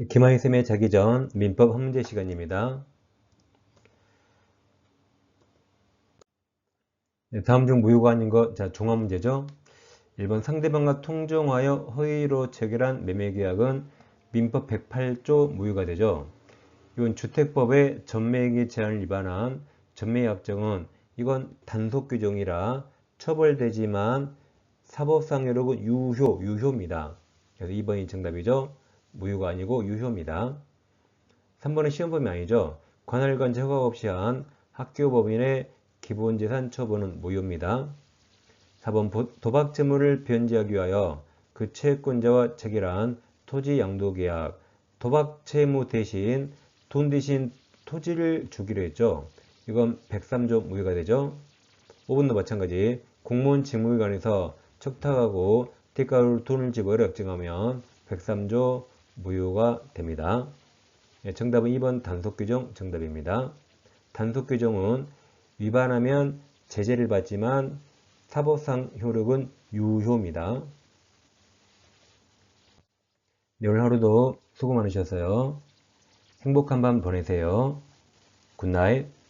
김하희 쌤의 자기 전 민법 한 문제 시간입니다. 네, 다음 중 무효가 아닌 것, 자, 종합 문제죠. 1번 상대방과 통정하여 허위로 체결한 매매계약은 민법 108조 무효가 되죠. 이건 주택법의 전매기 제한을 위반한 전매약정은 이건 단속 규정이라 처벌되지만 사법상여력은 유효, 유효입니다. 그래서 2번이 정답이죠. 무효가 아니고 유효입니다. 3번은 시험범위 아니죠. 관할관 허가 없이 한 학교법인의 기본재산 처분은 무효입니다. 4번 도박재물을 변제하기 위하여 그 채권자와 체결한 토지 양도계약 도박채무 대신 돈 대신 토지를 주기로 했죠. 이건 103조 무효가 되죠. 5번도 마찬가지 공무원 직무기관에서 척탁하고 대가로 돈을 지불 역정하면 103조 무효가 됩니다. 예, 정답은 2번 단속규정 정답입니다. 단속규정은 위반하면 제재를 받지만 사법상 효력은 유효입니다. 네, 오늘 하루도 수고 많으셨어요. 행복한 밤 보내세요. 굿나잇.